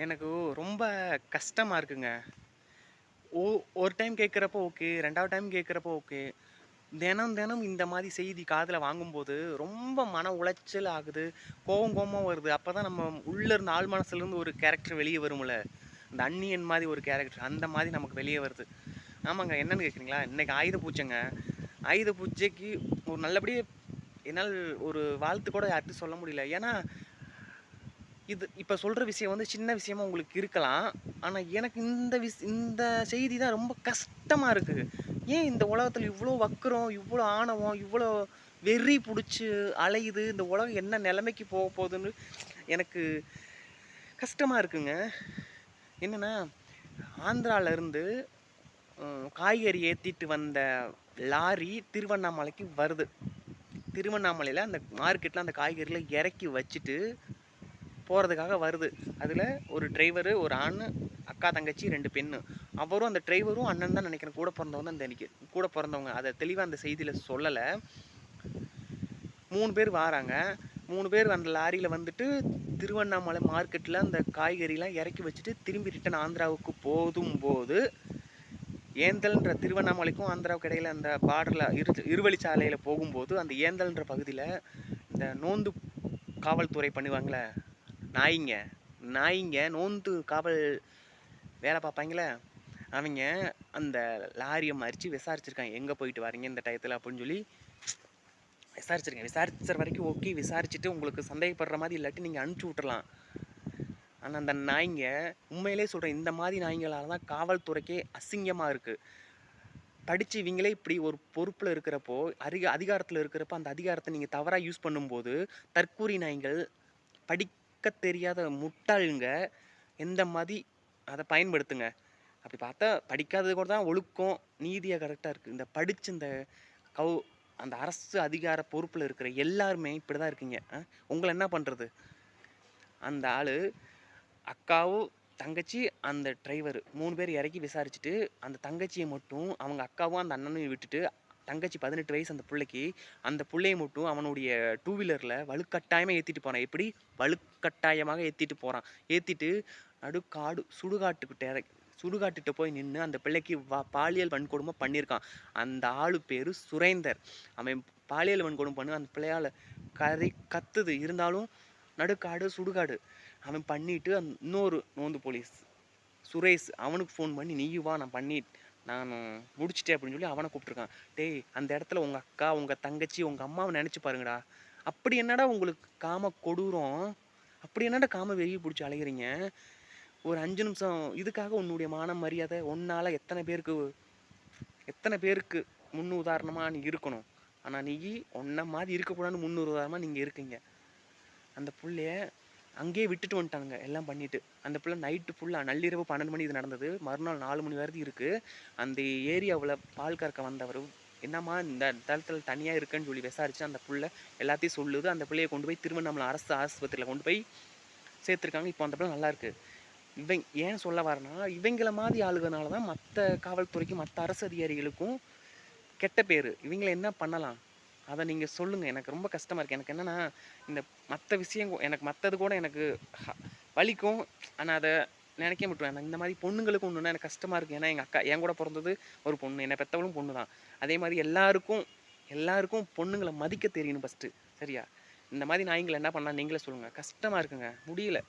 எனக்கு ரொம்ப கஷ்டமாக இருக்குங்க. ஓ ஒரு டைம் கேட்குறப்போ ஓகே. ரெண்டாவது டைம் கேட்குறப்போ ஓகே. தினம், தினம் இந்த மாதிரி செய்தி காதில் வாங்கும்போது, ரொம்ப மன உளைச்சல் ஆகுது. கோவம் கோபமாக வருது. அப்போ தான் நம்ம உள்ளேருந்து ஆள் ஆழ் ஒரு கேரக்டர் வெளியே வரும்ல. இந்த அன்னியன் மாதிரி ஒரு கேரக்டர். அந்த மாதிரி நமக்கு வெளியே வருது. ஆமாங்க. என்னென்னு கேட்குறீங்களா? இன்றைக்கி ஆயுத பூஜைங்க. ஆயுத பூஜைக்கு ஒரு நல்லபடியே என்னால் ஒரு வாழ்த்து கூட யார்கிட்டையும் சொல்ல முடியல. ஏன்னா, இது இப்போ சொல்கிற விஷயம் வந்து சின்ன விஷயமா உங்களுக்கு இருக்கலாம். ஆனால் எனக்கு இந்த விஷ் இந்த செய்தி தான் ரொம்ப கஷ்டமாக இருக்குது ஏன் இந்த உலகத்தில் இவ்வளோ வக்கிரம், இவ்வளோ ஆணவம், இவ்வளோ வெறி பிடிச்சி அலையுது. இந்த உலகம் என்ன நிலமைக்கு போக போகுதுன்னு எனக்கு கஷ்டமாக இருக்குங்க. என்னென்னா ஆந்திராவிலேருந்து காய்கறி ஏற்றிட்டு வந்த லாரி திருவண்ணாமலைக்கு வருது. திருவண்ணாமலையில் அந்த மார்க்கெட்டில் அந்த காய்கறியில் இறக்கி வச்சுட்டு போகிறதுக்காக வருது. அதில் ஒரு டிரைவரு, ஒரு ஆண் அக்கா, தங்கச்சி ரெண்டு பெண்ணு. அவரும் அந்த டிரைவரும் அண்ணன் தான் நினைக்கிறேன் கூட பிறந்தவங்க தான் நெனைக்க கூட பிறந்தவங்க அதை தெளிவாக அந்த செய்தியில் சொல்லலை மூணு பேர் வாராங்க. மூணு பேர் அந்த லாரியில் வந்துட்டு திருவண்ணாமலை மார்க்கெட்டில் அந்த காய்கறிலாம் இறக்கி வச்சுட்டு திரும்பி ரிட்டன் ஆந்திராவுக்கு போதும் போது ஏந்தல்ன்ற திருவண்ணாமலைக்கும் ஆந்திராவுக்கு இடையில் அந்த பார்டர்ல இரு இருவழிச்சாலையில் போகும்போது, அந்த ஏந்தல்ன்ற பகுதியில் இந்த நோந்து காவல்துறை பண்ணுவாங்களே நாய்ங்க நாய்ங்க நோந்து காவல் வேலை பார்ப்பாங்களே அவங்க அந்த லாரியை மறித்து விசாரிச்சிருக்காங்க. எங்கே போயிட்டு வரீங்க இந்த டயத்தில் அப்படின்னு சொல்லி விசாரிச்சிருக்கேன். விசாரிச்ச வரைக்கும் ஓகே. விசாரிச்சுட்டு உங்களுக்கு சந்தேகப்படுற மாதிரி இல்லாட்டி நீங்கள் அனுப்பிச்சி விட்றலாம் ஆனால் அந்த நாய்ங்க உண்மையிலே சொல்கிறேன் இந்த மாதிரி நாய்ங்களால் தான் காவல்துறைக்கே அசிங்கமாக இருக்குது படித்து இவங்களே இப்படி ஒரு பொறுப்பில் இருக்கிறப்போ, அதிக அதிகாரத்தில் இருக்கிறப்போ, அந்த அதிகாரத்தை நீங்கள் தவறாக யூஸ் பண்ணும்போது, தற்கூரி நாய்கள், பார்க்க தெரியாத முட்டாளுங்க எந்த மாதிரி அதை பயன்படுத்துங்க. அப்படி பார்த்தா படிக்காதது கூட தான் ஒழுக்கம், நீதியாக கரெக்டாக இருக்குது இந்த படித்த இந்த கவு அந்த அரசு அதிகார பொறுப்பில் இருக்கிற எல்லாருமே இப்படி தான் இருக்கீங்க. உங்களை என்ன பண்ணுறது அந்த ஆள் அக்காவும், தங்கச்சி, அந்த டிரைவர் மூணு பேர் இறக்கி விசாரிச்சுட்டு, அந்த தங்கச்சியை மட்டும் அவங்க அக்காவும், அந்த அண்ணனையும் விட்டுட்டு, தங்கச்சி 18 வயசு அந்த பிள்ளைக்கு அந்த பிள்ளையை மட்டும் அவனுடைய டூ வீலரில் வலுக்கட்டாயமாக ஏற்றிட்டு போகிறான் எப்படி? வலுக்கட்டாயமாக ஏற்றிட்டு போகிறான் ஏற்றிட்டு நடுக்காடு சுடுகாட்டுக்கிட்ட சுடுகாட்டுகிட்ட போய் நின்று அந்த பிள்ளைக்கு வா பாலியல் வன்கொடுமை பண்ணியிருக்கான். அந்த ஆளு பேர் சுரேந்தர். அவன் பாலியல் வன்கொடுமை பண்ணி அந்த பிள்ளையால் கரை கத்துது. இருந்தாலும் நடுக்காடு, சுடுகாடு. அவன் பண்ணிட்டு அந் இன்னொரு நோந்து போலீஸ் சுரேஷ் அவனுக்கு ஃபோன் பண்ணி நீயும் வா நான் பண்ணி நான் முடிச்சுட்டேன் அப்படின்னு சொல்லி அவனை கூப்பிட்ருக்கான் டேய் அந்த இடத்துல உங்கள் அக்கா, உங்கள் தங்கச்சி, உங்கள் அம்மாவை நினச்சி பாருங்கடா. அப்படி என்னடா உங்களுக்கு காம கொடூரம்? அப்படி என்னடா காம வெறிய பிடிச்சி அலைகிறீங்க ஒரு அஞ்சு நிமிஷம் இதுக்காக உன்னுடைய மானம், மரியாதை உன்னால எத்தனை பேருக்கு எத்தனை பேருக்கு முன் உதாரணமாக நீ இருக்கணும். ஆனால் நீ ஒன்றை மாதிரி இருக்கக்கூடாதுன்னு முன்னூறு உதாரணமாக நீங்கள் இருக்கீங்க. அந்த பிள்ளைய அங்கேயே விட்டுட்டு வந்துட்டானுங்க. எல்லாம் பண்ணிட்டு. அந்த பிள்ளை நைட்டு ஃபுல்லாக நள்ளிரவு 12 மணி இது நடந்தது. மறுநாள் நாலு மணி வரைக்கும் இருக்குது அந்த ஏரியாவில் பால் கறக்க வந்தவர் என்னம்மா இந்த தளத்தில் தனியாக இருக்கேன்னு சொல்லி விசாரிச்சு அந்த பிள்ளை எல்லாத்தையும் சொல்லுது. அந்த பிள்ளையை கொண்டு போய் திருவண்ணாமலை அரசு ஆஸ்பத்திரியில் கொண்டு போய் சேர்த்துருக்காங்க. இப்போ அந்த பிள்ளை நல்லா இவங்க ஏன் சொல்ல வரேன்னா, இவங்கள மாதிரி ஆளுகிறதுனால தான் மற்ற காவல்துறைக்கும், மற்ற அரசு அதிகாரிகளுக்கும் கெட்ட பேர் இவங்களை என்ன பண்ணலாம்? அதை நீங்கள் சொல்லுங்கள் எனக்கு ரொம்ப கஷ்டமாக இருக்குது எனக்கு என்னென்னா இந்த மற்ற விஷயம் எனக்கு மற்றது கூட எனக்கு ஹ வலிக்கும். ஆனால் அதை நினைக்க விட்டுருவேன். எனக்கு இந்த மாதிரி பொண்ணுங்களுக்கு ஒன்றுனா எனக்கு கஷ்டமாக இருக்குது ஏன்னா எங்கள் அக்கா என் கூட பிறந்தது ஒரு பொண்ணு. என்னை பெற்றவளும் பொண்ணு தான். அதே மாதிரி எல்லாருக்கும் எல்லாருக்கும் பொண்ணுங்களை மதிக்க தெரியணும் ஃபஸ்ட்டு சரியா? இந்த மாதிரி நான் எங்களை என்ன பண்ணலாம் நீங்களே சொல்லுங்கள் கஷ்டமாக இருக்குங்க. முடியல.